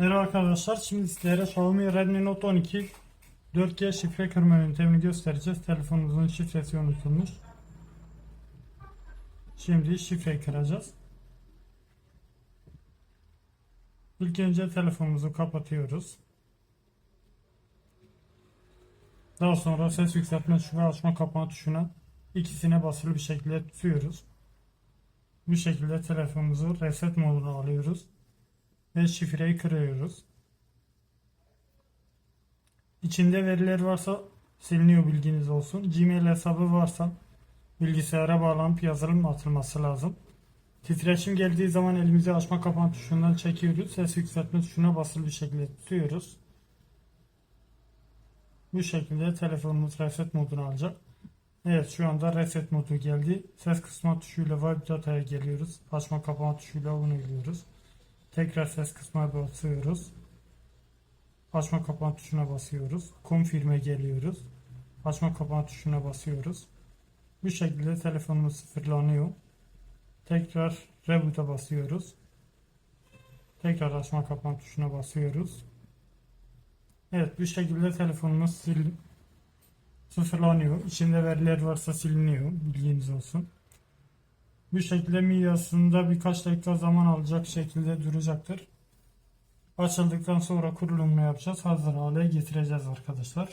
Merhaba arkadaşlar. Şimdi sizlere Xiaomi Redmi Note 12 4G şifre kırma yöntemini göstereceğiz. Telefonumuzun şifresi unutulmuş. Şimdi şifreyi kıracağız. İlk önce telefonumuzu kapatıyoruz. Daha sonra ses yükseltme ve açma kapama tuşuna ikisine basılı bir şekilde tutuyoruz. Bu şekilde telefonumuzu reset moduna alıyoruz ve şifreyi kırıyoruz. İçinde veriler varsa siliniyor bilginiz olsun. Gmail hesabı varsa bilgisayara bağlanıp yazılım atılması lazım. Titreşim geldiği zaman elimizi açma kapama tuşundan çekiyoruz. Ses yükseltme tuşuna basılı bir şekilde tutuyoruz. Bu şekilde telefonumuz reset modunu alacak. Evet şu anda reset modu geldi. Ses kısma tuşuyla Vibe Data'ya geliyoruz. Açma kapama tuşuyla uyguluyoruz. Tekrar ses kısmına basıyoruz. Açma kapama tuşuna basıyoruz. Confirm'e geliyoruz. Açma kapama tuşuna basıyoruz. Bu şekilde telefonumuz sıfırlanıyor. Tekrar Reboot'a basıyoruz. Tekrar açma kapama tuşuna basıyoruz. Evet bu şekilde telefonumuz sil sıfırlanıyor. İçinde veriler varsa siliniyor. Bilginiz olsun. Bu şekilde milyasında birkaç dakika zaman alacak şekilde duracaktır. Açıldıktan sonra kurulumunu yapacağız. Hazır hale getireceğiz arkadaşlar.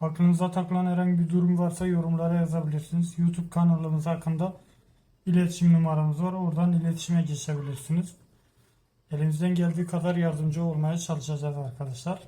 Aklınıza takılan herhangi bir durum varsa yorumlara yazabilirsiniz. YouTube kanalımız hakkında iletişim numaramız var. Oradan iletişime geçebilirsiniz. Elimizden geldiği kadar yardımcı olmaya çalışacağız arkadaşlar.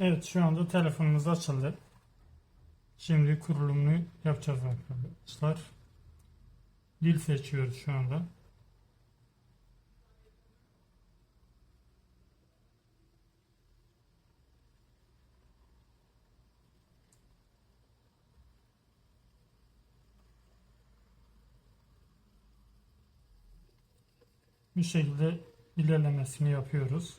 Evet şu anda telefonumuz açıldı. Şimdi kurulumunu yapacağız arkadaşlar. Dil seçiyoruz şu anda. Bu şekilde ilerlemesini yapıyoruz.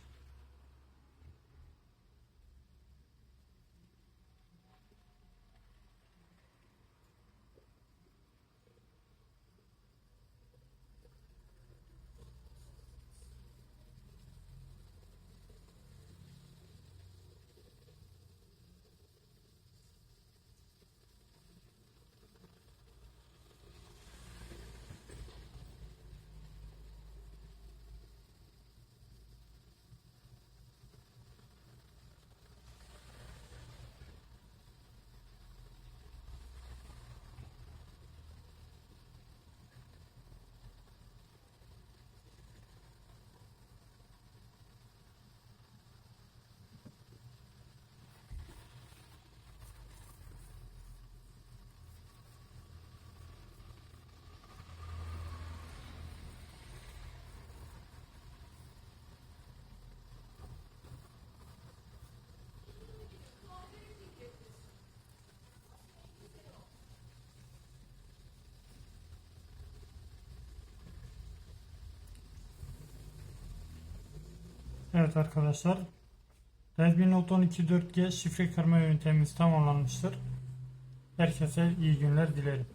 Evet arkadaşlar. Redmi Note 12 4G şifre kırma yöntemimiz tamamlanmıştır. Herkese iyi günler dilerim.